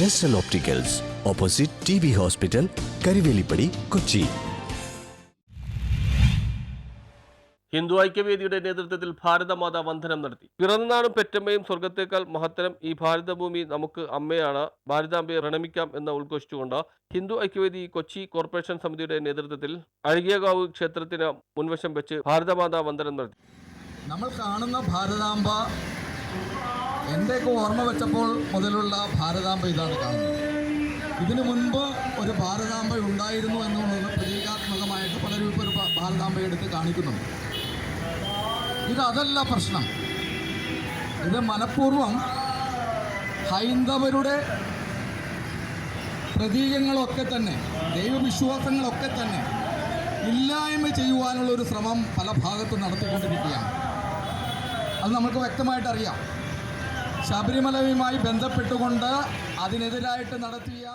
ജെസ്റ്റൽ opticals opposite T B hospital Karivelippady Kochi Hindu ഐക്യവേദിയുടെ നേതൃത്വത്തിൽ ഭാരതമാത വന്ദനം നടത്തി. പിറന്നാളും പെറ്റമ്മയും സ്വർഗത്തേക്കാൾ മഹത്തരം ഈ ഭാരതഭൂമി നമുക്ക് അമ്മയാണ്. ഭാരതാംബയെ പ്രണമിക്കാം എന്ന് ഉദ്ഘോഷിച്ചുകൊണ്ട് ഹിന്ദു ഐക്യവേദി കൊച്ചി കോർപ്പറേഷൻ സമിതിയുടെ നേതൃത്വത്തിൽ അഴകിയകാവ് ക്ഷേത്രത്തിന് മുൻവശം വെച്ച് ഭാരതമാതാ വന്ദനം നടത്തി. നമ്മൾ കാണുന്ന ഭാരതാംബ എന്റെയൊക്കെ ഓർമ്മ വെച്ചപ്പോൾ മുതലുള്ള ഭാരതാംബ ഇതാണ് കാണുന്നത്. ഇതിനു മുൻപ് ഒരു ഭാരതാംബ ഉണ്ടായിരുന്നു എന്നുള്ളത് പ്രതീകാത്മകമായിട്ട് പലരും ഇപ്പോൾ ഒരു ഭാരതാംബ എടുത്ത് കാണിക്കുന്നുണ്ട്. ഇത് അതല്ല പ്രശ്നം. ഇത് മനഃപൂർവം ഹൈന്ദവരുടെ പ്രതീകങ്ങളൊക്കെ തന്നെ ദൈവവിശ്വാസങ്ങളൊക്കെ തന്നെ ഇല്ലായ്മ ചെയ്യുവാനുള്ള ഒരു ശ്രമം പല ഭാഗത്തും നടത്തിക്കൊണ്ടിരിക്കുകയാണ്. അത് നമുക്ക് വ്യക്തമായിട്ട് അറിയാം. ശബരിമലയുമായി ബന്ധപ്പെട്ടുകൊണ്ട് അതിനെതിരായിട്ട് നടത്തിയ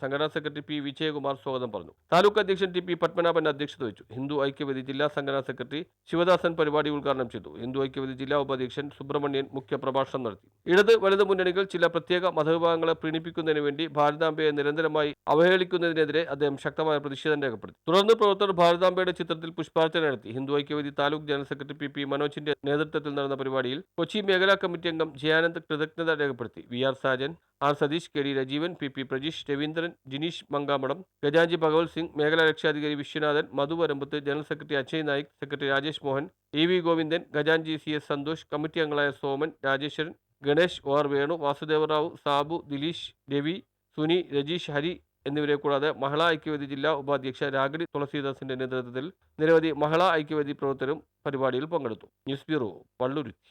സംഘടനാ സെക്രട്ടറി പി വിജയകുമാർ സ്വാഗതം പറഞ്ഞു. താലൂക്ക് അധ്യക്ഷൻ ടി പി പത്മനാഭൻ അധ്യക്ഷത വഹിച്ചു. ഹിന്ദു ഐക്യവേദി ജില്ലാ സംഘടനാ സെക്രട്ടറി ശിവദാസൻ പരിപാടി ഉദ്ഘാടനം ചെയ്തു. ഹിന്ദു ഐക്യവേദി ജില്ലാ ഉപാധ്യക്ഷൻ സുബ്രഹ്മണ്യൻ മുഖ്യപ്രഭാഷണം നടത്തി. ഇടത് വലത് മുന്നണികൾ ചില പ്രത്യേക മതവിഭാഗങ്ങളെ പ്രീണിപ്പിക്കുന്നതിന് വേണ്ടി ഭാരതാംബയെ നിരന്തരമായി അവഹേളിക്കുന്നതിനെതിരെ അദ്ദേഹം ശക്തമായ പ്രതിഷേധം രേഖപ്പെടുത്തി. തുടർന്ന് പ്രവർത്തകർ ഭാരതാംബയുടെ ചിത്രത്തിൽ പുഷ്പാർച്ചന നടത്തി. Hindu Aikyavedi taluk general secretary P P മനോജിന്റെ നേതൃത്വത്തിൽ നടന്ന പരിപാടിയിൽ കൊച്ചി മേഖലാ കമ്മിറ്റി അംഗം ജയാനന്ദ് കൃതജ്ഞത രേഖപ്പെടുത്തി. V R Sajan R Satheesh K D Rajeevan P P Prajeesh Raveendran Jineesh Mankamadam Gajaji Bhagwat Singh മേഖലാ രക്ഷാധികാരി Viswanathan Madhu Varambath general secretary Ajay Naik secretary Rajesh Mohan E V Govindan Gajanji C S Santhosh committee അംഗങ്ങളായ Soman Rajeswaran Ganesh O R Venu Vasudevarao Sabu Dileesh Ravi Suni Rajeesh Hari എന്നിവരെ കൂടാതെ മഹിളാ ഐക്യവേദി ജില്ലാ ഉപാധ്യക്ഷ രാഗിണി തുളസീദാസിന്റെ നേതൃത്വത്തിൽ നിരവധി മഹിളാ ഐക്യവേദി പ്രവർത്തകരും പരിപാടിയിൽ പങ്കെടുത്തു. News bureau Valluruthy.